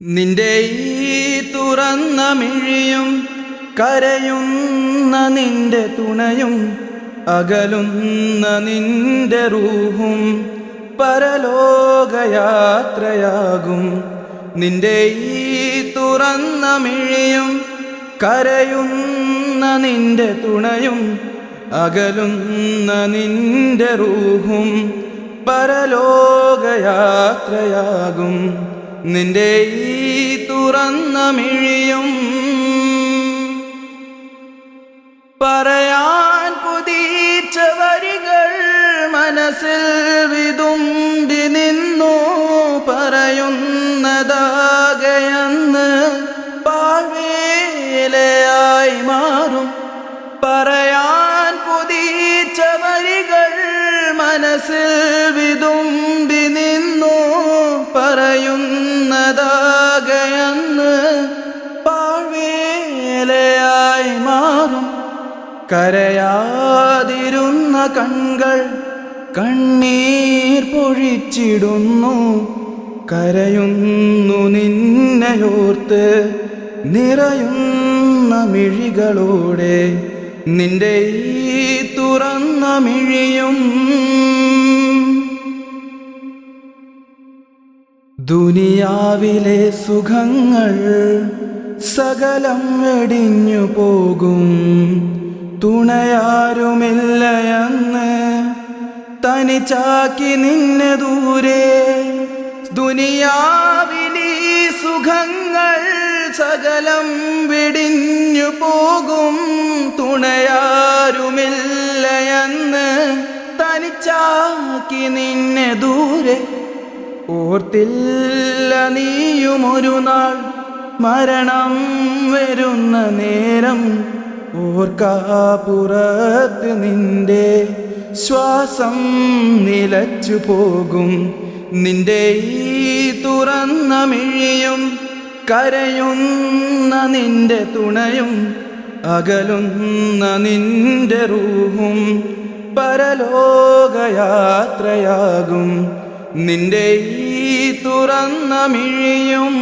നിന്റെ ഈ തുറന്ന മിഴിയും കരയുന്ന നിന്റെ തുണയും അകലുന്ന നിന്റെ റൂഹും പരലോകയാത്രയാകും. നിന്റെ ഈ തുറന്ന മിഴിയും കരയുന്ന നിന്റെ തുണയും അകലുന്ന നിന്റെ റൂഹും പരലോകയാത്രയാകും. നിന്റെ ഈ തുറന്ന മിഴിയും പറയാൻ കുതിച്ച വരികൾ മനസ്സിൽ വിതുമ്പി നിന്നു പറയുന്നതാകയെന്ന് പാഴ്വേലയായി മാറും. പറയാൻ കുതിച്ച വരികൾ മനസ്സിൽ വിതുമ്പി കരയാതിരുന്ന കൺകൾ കണ്ണീർ പൊഴിച്ചിടുന്നു. കരയുന്നു നിന്നെയോർത്ത് നിറയുന്ന മിഴികളോടെ. നിന്റെ ഈ തുറന്ന മിഴിയും ദുനിയാവിലെ സുഖങ്ങൾ സകലം വെടിഞ്ഞു പോകും. തുണയാരുമില്ലയെന്ന് തനിച്ചാക്കി നിന്നെ ദൂരെ. ദുനിയാവിലി സുഖങ്ങൾ സകലം വിടിഞ്ഞു പോകും. തുണയാരുമില്ലയെന്ന് തനിച്ചാക്കി നിന്നെ ദൂരെ. ഓർത്തില്ല നീയുമൊരു നാൾ മരണം വരുന്ന നേരം ഓർക്കാപ്പുറത്ത് നിന്റെ ശ്വാസം നിലച്ചു പോകും. നിന്റെ ഈ തുറന്ന മിഴിയും കരയുന്ന നിന്റെ തുണയും അകലുന്ന നിന്റെ റൂഹും പരലോകയാത്രയാകും. നിന്റെ ഈ തുറന്ന മിഴിയും